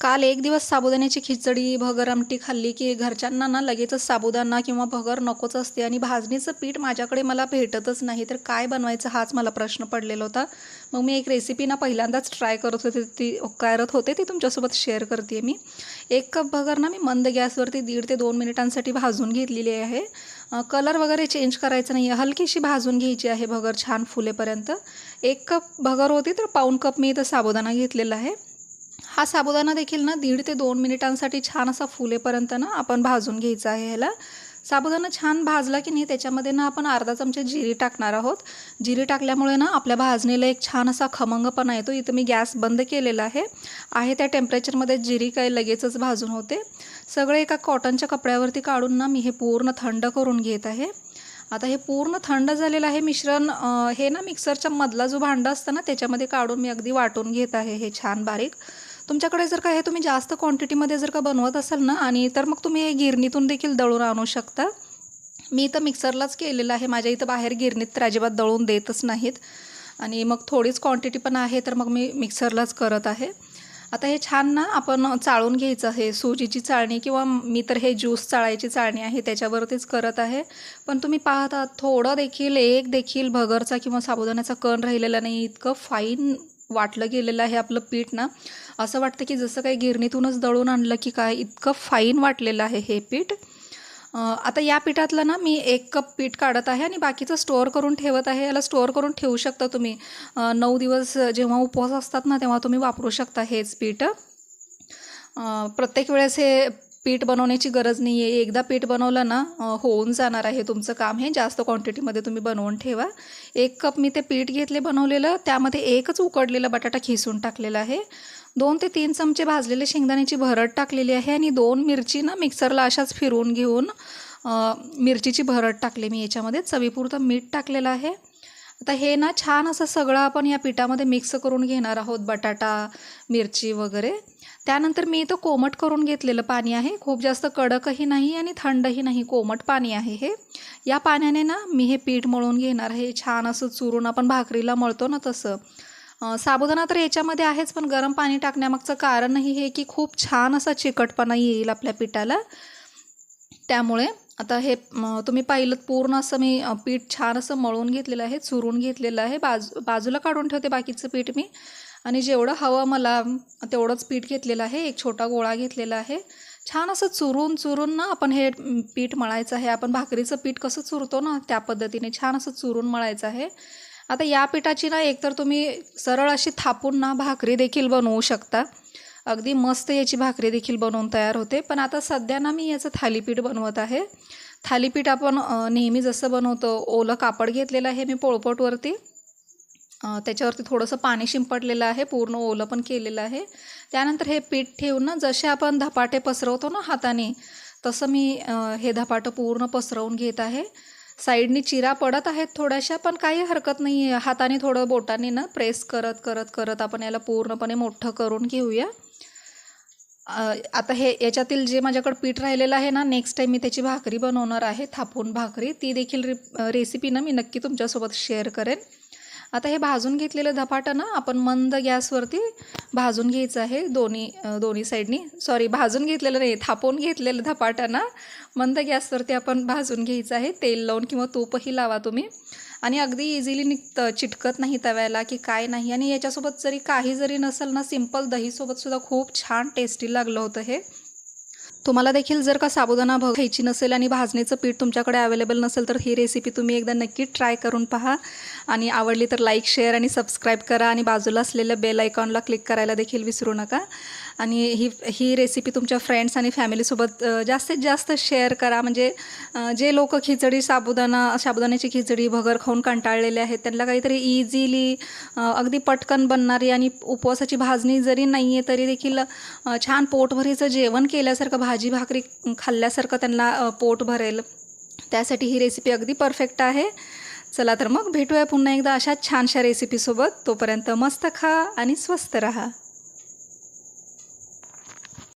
काल एक दिवस साबुदाण्याची खिचडी भगर आमटी खाल्ली की घरच्यांना ना लगेचच साबुदाणा किंवा भगर नकोच असते आणि भाजणीचं पीठ माझ्याकडे मला भेटतच नाही. तर काय बनवायचं हाच मला प्रश्न पडलेला होता. मग मी एक रेसिपी ना पहिल्यांदाच ट्राय करत होते. ती करत होते. ती तुमच्यासोबत शेअर करते मी. एक कप भगर ना मी मंद गॅसवरती दीड ते दोन मिनिटांसाठी भाजून घेतलेली आहे. कलर वगैरे चेंज करायचं नाही आहे हलकीशी भाजून घ्यायची आहे भगर छान फुलेपर्यंत. एक कप भगर होती तर पाऊण कप मी इथं साबुदाणा घेतलेला आहे. हा साबुदाणा देखील ना दीड ते दोन मिनिटांसाठी छान असा फुलेपर्यंत ना आपण भाजून घ्यायचा आहे ह्याला. साबुदाणा छान भाजला की नाही त्याच्यामध्ये ना आपण अर्धा चमचे जिरी टाकणार आहोत. जिरी टाकल्यामुळे ना आपल्या भाजणीला एक छान असा खमंगपणा येतो. इथं मी गॅस बंद केलेला आहे. आहे त्या टेम्परेचरमध्ये जिरी काही लगेचच भाजून होते. सगळे एका कॉटनच्या कपड्यावरती काढून ना मी हे पूर्ण थंड करून घेत आहे. आता हे पूर्ण थंड झालेलं आहे मिश्रण हे ना मिक्सरच्या मधला जो भांडा असतं ना त्याच्यामध्ये काढून मी अगदी वाटून घेत आहे हे छान बारीक. तुमच्याकडे जर का हे तुम्ही जास्त क्वांटिटीमध्ये जर का बनवत असाल ना आणि तर मग तुम्ही हे गिरणीतून देखील दळून आणू शकता. मी इथं मिक्सरलाच केलेलं आहे. माझ्या इथं बाहेर गिरणीत तर अजिबात दळून देतच नाहीत. आणि मग थोडीच क्वांटिटी पण आहे तर मग मी मिक्सरलाच करत आहे. आता हे छान ना आपण चाळून घ्यायचं आहे. सुजीची चाळणी किंवा मी तर हे ज्यूस चाळायची चाळणी आहे त्याच्यावरतीच करत आहे. पण तुम्ही पाहता थोडं देखील एक देखील भगरचा किंवा साबुदाण्याचा कण राहिलेला नाही. इतकं फाईन वाटलं गेलेलं आहे आपलं पीठ ना असं वाटतं की जसं काही गिरणीतूनच दळून आणलं की काय इतकं फाईन वाटलेलं आहे हे पीठ. आता या पिठातलं ना मी एक कप पीठ काढत आहे आणि बाकीचं स्टोअर करून ठेवत आहे. याला स्टोअर करून ठेवू शकता तुम्ही. नऊ दिवस जेव्हा उपवास असतात ना तेव्हा तुम्ही वापरू शकता हेच पीठ. प्रत्येक वेळेस हे पीठ बनवण्याची गरज नाही आहे एकदा पीठ बनवलं ना होऊन जाणार आहे तुमचं काम. हे जास्त क्वांटिटीमध्ये तुम्ही बनवून ठेवा. एक कप मी ते पीठ घेतले बनवलेलं. त्यामध्ये एकच उकडलेला बटाटा खिसून टाकलेला आहे. दोन ते तीन चमचे भाजलेले शेंगदाण्याची भरड टाकलेली आहे आणि दोन मिरची ना मिक्सरला अशाच फिरवून घेऊन मिरचीची भरड टाकली मी याच्यामध्ये. चवीपुरतं मीठ टाकलेलं आहे. आता हे ना छान असं सगळं आपण या पिठामध्ये मिक्स करून घेणार आहोत बटाटा मिरची वगैरे. त्यानंतर मी इथं कोमट करून घेतलेलं पाणी आहे. खूप जास्त कडकही नाही आणि थंडही नाही कोमट पाणी आहे हे. या पाण्याने ना मी हे पीठ मळून घेणार आहे. छान असं चुरून आपण भाकरीला मळतो ना तसं. साबुदाणा तर याच्यामध्ये आहेच पण गरम पाणी टाकण्यामागचं कारणही हे की खूप छान असा चिकटपणा येईल आपल्या पिठाला. त्यामुळे आता हे तुम्ही पाहिलं पूर्ण असं मी पीठ छान असं मळून घेतलेलं आहे चुरून घेतलेलं आहे. बाजू बाजूला काढून ठेवते बाकीचं पीठ मी. आणि जेवढं हवं मला तेवढंच पीठ घेतलेलं आहे. एक छोटा गोळा घेतलेला आहे. छान असं चुरून चुरून ना आपण हे पीठ मळायचं आहे. आपण भाकरीचं पीठ कसं चुरतो ना त्या पद्धतीने छान असं चुरून मळायचं आहे. आता या पिठाची ना एकतर तुम्ही सरळ अशी थापून ना भाकरी देखील बनवू शकता. अगदी मस्त याची भाकरी देखील बनवून तयार होते. पण आता सध्या ना मी याचं थालीपीठ बनवत आहे. थालीपीठ आपण नेहमी जसं बनवतो ओलं कापड घेतलेलं आहे मी पोळपटवरती. त्याच्यावरती थोडंसं पाणी शिंपडलेलं आहे पूर्ण ओलं पण केलेलं आहे. त्यानंतर हे पीठ ठेवून ना जसे आपण धपाटे पसरवतो ना हाताने तसं मी हे धपाटं पूर्ण पसरवून घेत आहे. साईडनी चिरा पडत आहेत थोड्याशा पण काही हरकत नाही आहे हाताने थोडं बोटाने ना प्रेस करत करत करत आपण याला पूर्णपणे मोठं करून घेऊया. आता हे याच्यातील जे माझ्याकडं पीठ राहिलेलं आहे ना नेक्स्ट टाईम मी त्याची भाकरी बनवणार आहे थापून भाकरी ती देखील रेसिपी ना मी नक्की तुमच्यासोबत शेअर करेन. आता हे भाजून घेतलेलं धपाटं ना आपण मंद गॅसवरती भाजून घ्यायचं आहे दोन्ही दोन्ही साईडनी. सॉरी भाजून घेतलेलं नाही थापून घेतलेलं धपाटं ना मंद गॅसवरती आपण भाजून घ्यायचं आहे. तेल लावून किंवा तूपही लावा तुम्ही. आणि अगदी इझिली निघतं चिटकत नाही तव्याला की काय नाही. आणि याच्यासोबत जरी काही जरी नसेल ना सिंपल दहीसोबतसुद्धा खूप छान टेस्टी लागलं होतं हे. तुम्हाला देखील जर का साबुदाणा भग घ्यायची नसेल आणि भाजणीचं पीठ तुमच्याकडे अवेलेबल नसेल तर ही रेसिपी तुम्ही एकदा नक्की ट्राय करून पहा. आणि आवडली तर लाईक शेअर आणि सबस्क्राईब करा. आणि बाजूला असलेल्या बेल आयकॉनला क्लिक करायला देखील विसरू नका. आणि ही ही रेसिपी तुमच्या फ्रेंड्स आणि फॅमिलीसोबत जास्तीत जास्त शेअर करा. म्हणजे जे लोक खिचडी साबुदाणा साबुदाण्याची खिचडी भगर खाऊन कंटाळलेले आहेत त्यांना काहीतरी इझिली अगदी पटकन बनणारी आणि उपवासाची भाजणी जरी नाही आहे तरी देखील छान पोटभरीचं जेवण केल्यासारखं भाजी भाकरी खाल्ल्यासारखं त्यांना पोट भरेल. त्यासाठी ही रेसिपी अगदी परफेक्ट आहे. चला तर मग भेटूया पुन्हा एकदा अशाच छानशा रेसिपीसोबत तोपर्यंत मस्त खा आणि स्वस्त रहा.